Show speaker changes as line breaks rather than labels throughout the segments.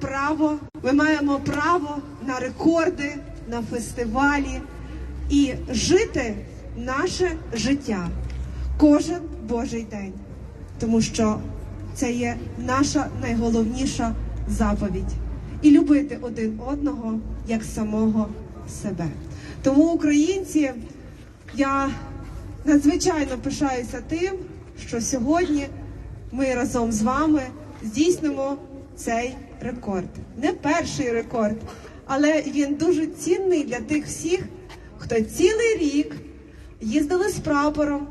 право, ми маємо право на рекорди, на фестивалі і жити наше життя. Кожен Божий день, тому що це є наша найголовніша заповідь. І любити один одного як самого себе. Тому, українці, я надзвичайно пишаюся тим, що сьогодні ми разом з вами здійснимо цей рекорд. Не перший рекорд, але він дуже цінний для тих всіх, хто цілий рік їздили з прапором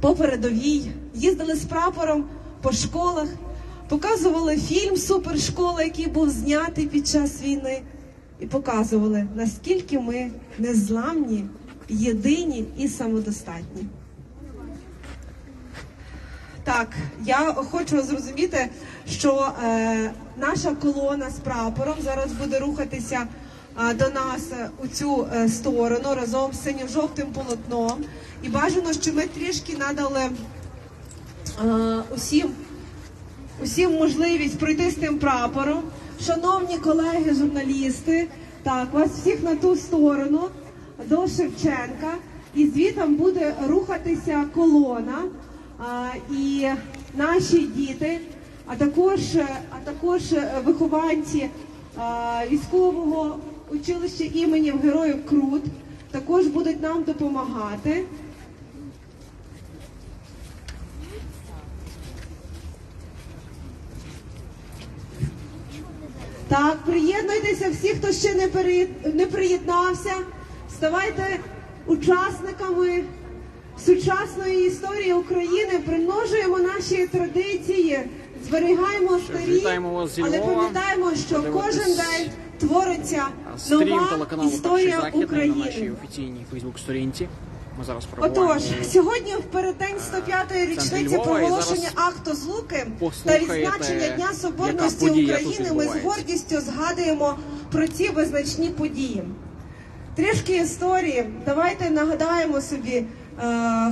по передовій, їздили з прапором по школах, показували фільм Супершкола, який був знятий під час війни, і показували, наскільки ми незламні, єдині і самодостатні. Так, я хочу зрозуміти, що е, наша колона з прапором зараз буде рухатися е, до нас е, у цю е, сторону разом з синьо-жовтим полотном. І бажано, що ми трішки надали е, усім, усім можливість пройти з тим прапором. Шановні колеги, журналісти, так, вас всіх на ту сторону до Шевченка, і звітом буде рухатися колона. І наші діти, а також, а також вихованці військового училища імені Героїв Крут також будуть нам допомагати. Так, приєднуйтеся всі, хто ще не приєднався. Ставайте учасниками сучасної історії України, примножуємо наші традиції, зберігаємо старі, але пам'ятаємо, що кожен день твориться нова історія
західний на нашій
України.
офіційній Фейсбук-сторінці. Ми зараз
Отож, сьогодні в переддень 105-ї річниці проголошення акту злуки та відзначення Дня Соборності України. Ми з гордістю згадуємо про ці визначні події. Трішки історії. Давайте нагадаємо собі, е,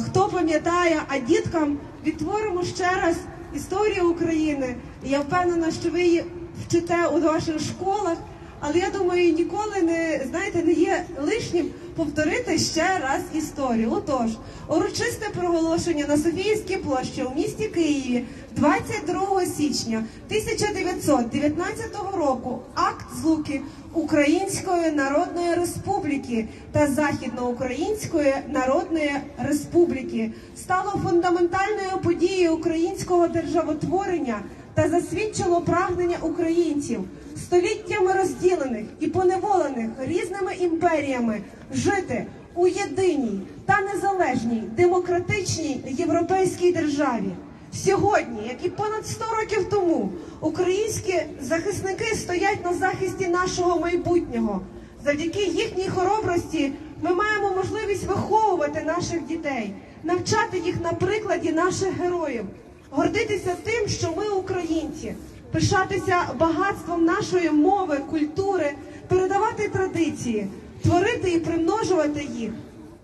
хто пам'ятає, а діткам відтворимо ще раз історію України. І Я впевнена, що ви її вчите у ваших школах. Але я думаю, ніколи не знаєте, не є лишнім повторити ще раз історію. Отож, урочисте проголошення на Софіївській площі у місті Києві 22 січня 1919 року акт злуки Української Народної Республіки та Західноукраїнської Народної Республіки стало фундаментальною подією українського державотворення та засвідчило прагнення українців, століттями розділених і поневолених різними імперіями, жити у єдиній та незалежній демократичній європейській державі. Сьогодні, як і понад 100 років тому, українські захисники стоять на захисті нашого майбутнього. Завдяки їхній хоробрості ми маємо можливість виховувати наших дітей, навчати їх на прикладі наших героїв, гордитися тим, що ми українці, пишатися багатством нашої мови, культури, передавати традиції, творити і примножувати їх,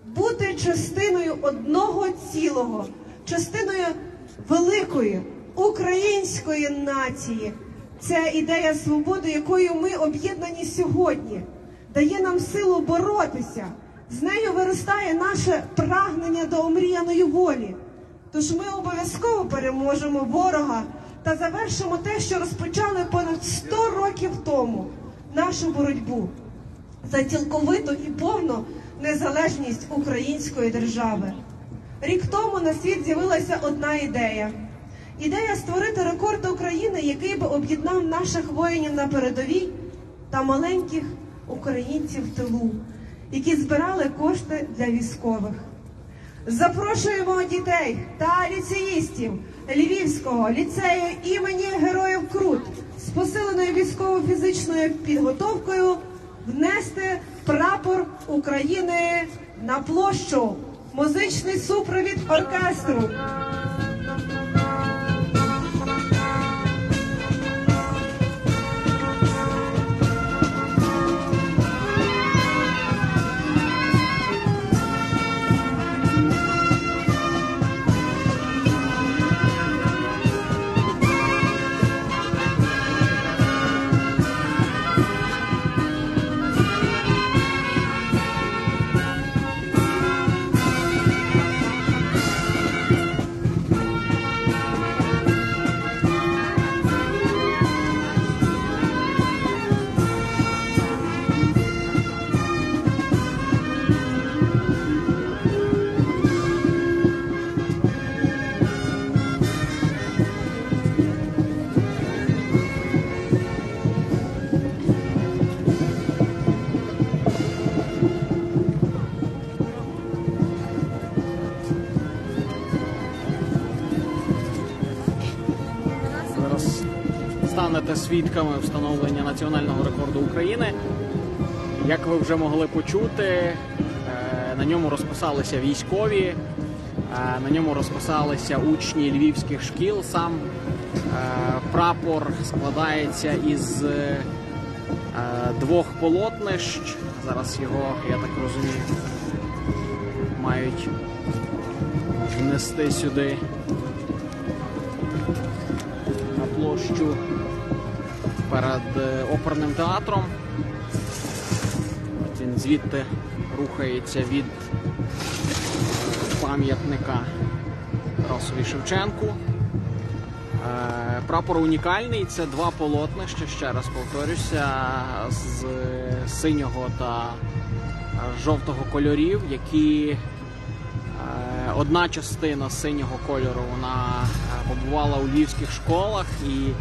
бути частиною одного цілого, частиною великої української нації. Це ідея свободи, якою ми об'єднані сьогодні, дає нам силу боротися. З нею виростає наше прагнення до омріяної волі. Тож ми обов'язково переможемо ворога та завершимо те, що розпочали понад 100 років тому нашу боротьбу за цілковиту і повну незалежність української держави. Рік тому на світ з'явилася одна ідея. Ідея створити рекорд України, який би об'єднав наших воїнів на передовій та маленьких українців в тилу, які збирали кошти для військових. Запрошуємо дітей та ліцеїстів Львівського ліцею імені Героїв Крут з посиленою військово-фізичною підготовкою внести прапор України на площу. Музичний супровід оркестру.
Свідками встановлення національного рекорду України. Як ви вже могли почути, е, на ньому розписалися військові, е, на ньому розписалися учні львівських шкіл. Сам е, прапор складається із двох полотнищ. Зараз його, я так розумію, мають внести сюди на площу перед е, оперним театром. Він звідти рухається від пам'ятника Тарасові Шевченку. Е, Прапор унікальний. Це два полотнища, ще раз повторюся, з синього та жовтого кольорів, які е, одна частина синього кольору вона побувала у львівських школах і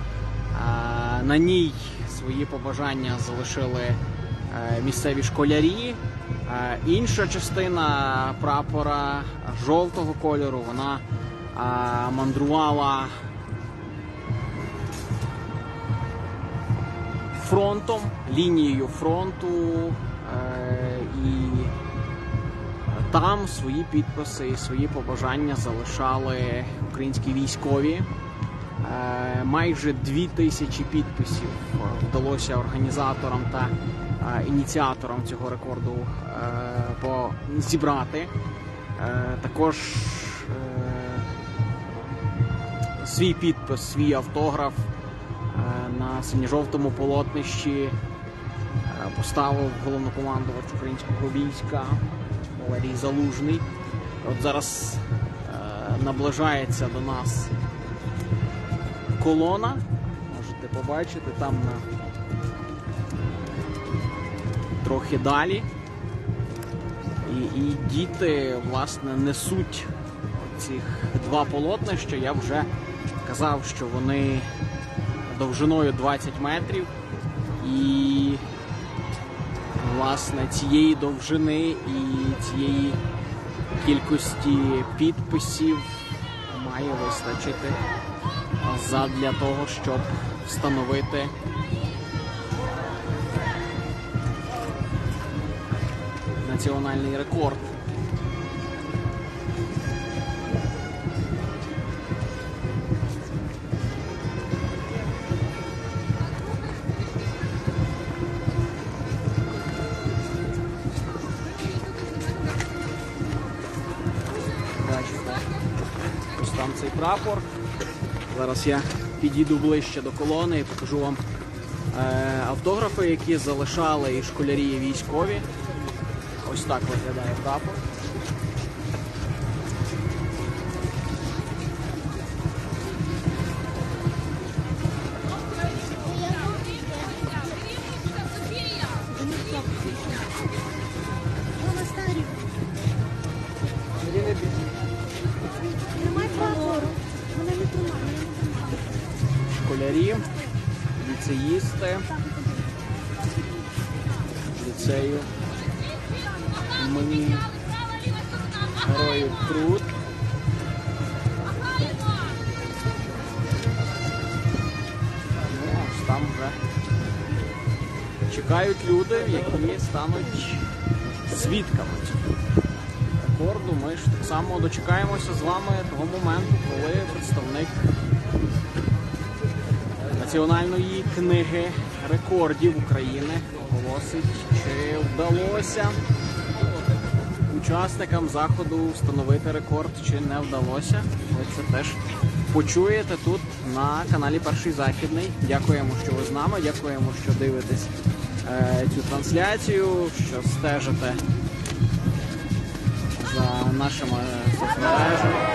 на ній свої побажання залишили е, місцеві школярі. Е, Інша частина прапора жовтого кольору вона е, мандрувала фронтом, лінією фронту і там свої підписи і свої побажання залишали українські військові. Е, Майже дві тисячі підписів е, вдалося організаторам та е, ініціаторам цього рекорду зібрати. Також свій підпис, свій автограф на синьо-жовтому полотнищі поставив головнокомандувач українського війська Валерій Залужний. От зараз наближається до нас колона. Можете побачити там на трохи далі. І, і діти, власне, несуть цих два полотнища. Я вже казав, що вони довжиною 20 метрів. І власне цієї довжини і цієї кількості підписів має вистачити задля того, щоб встановити національний рекорд. Ось там цей прапор. Зараз я підійду ближче до колони і покажу вам е, автографи, які залишали і школярі, і військові. Ось так виглядає прапор. Школярі, ліцеїсти, ліцею імені Героїв Труд. Ну, ось там вже чекають люди, які стануть свідками рекорду. Ми ж так само дочекаємося з вами того моменту, коли представник Національної книги рекордів України оголосить, чи вдалося учасникам заходу встановити рекорд, чи не вдалося. Ви це теж почуєте тут на каналі Перший Західний. Дякуємо, що ви з нами. Дякуємо, що дивитесь е, цю трансляцію, що стежите за нашими соцмережами.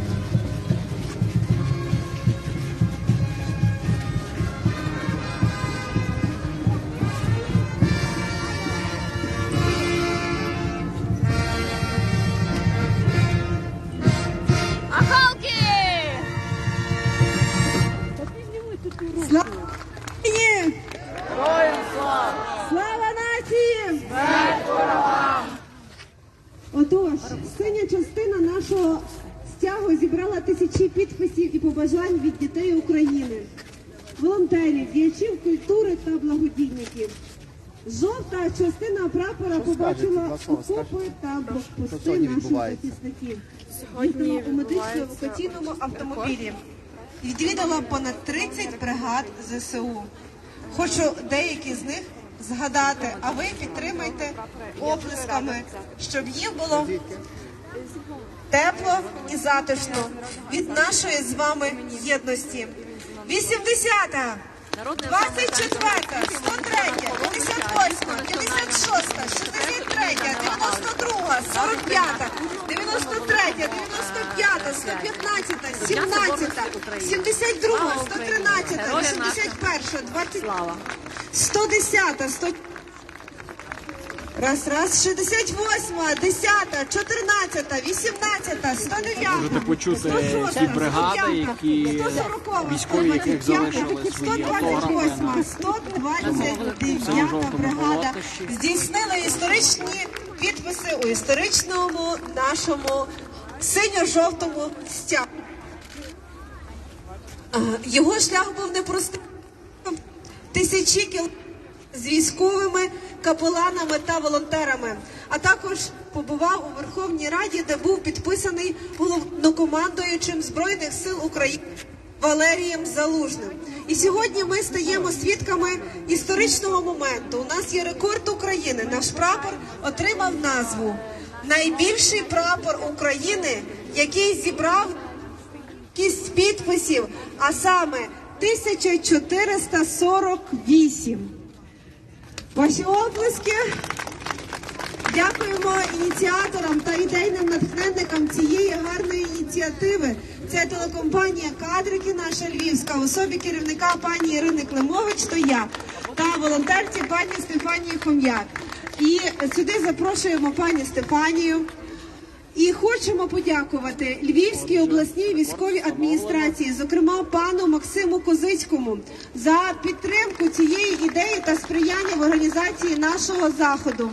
синя частина нашого стягу зібрала тисячі підписів і побажань від дітей України, волонтерів, діячів культури та благодійників. Жовта частина прапора побачила окопи та блокпости наших захисників. Їздила у медично-евакуаційному автомобілі. Відвідала понад 30 бригад ЗСУ. Хочу деякі з них згадати, а ви підтримайте оплесками, щоб їм було тепло і затишно від нашої з вами єдності. 80-та, 24-та, 103-я, 58-та, 56-та, 63-я, 92-га, 45-та, 93-я, 95-та, 115-та, 17-та, 72-га, 113-та, 81-та, 20... 110-та, 100... Раз, раз, 68, 10, 14, 18, 109,
Можете почути
106,
ті бригади,
105,
які
140,
військові, яких
125,
залишили свої автографи
128, 129 бригада здійснила історичні підписи у історичному нашому синьо-жовтому стягу. Його шлях був непростим. Тисячі кілометрів з військовими капеланами та волонтерами, а також побував у Верховній Раді, де був підписаний головнокомандуючим Збройних сил України Валерієм Залужним. І сьогодні ми стаємо свідками історичного моменту. У нас є рекорд України. Наш прапор отримав назву Найбільший прапор України, який зібрав кількість підписів, а саме 1448. Ваші оплески. Дякуємо ініціаторам та ідейним натхненникам цієї гарної ініціативи. Це телекомпанія Кадрики, наша львівська, в особі керівника пані Ірини Климович, то я та волонтерці пані Стефанії Хом'як. І сюди запрошуємо пані Стефанію. І хочемо подякувати Львівській обласній військовій адміністрації, зокрема пану Максиму Козицькому, за підтримку цієї ідеї та сприяння в організації нашого заходу.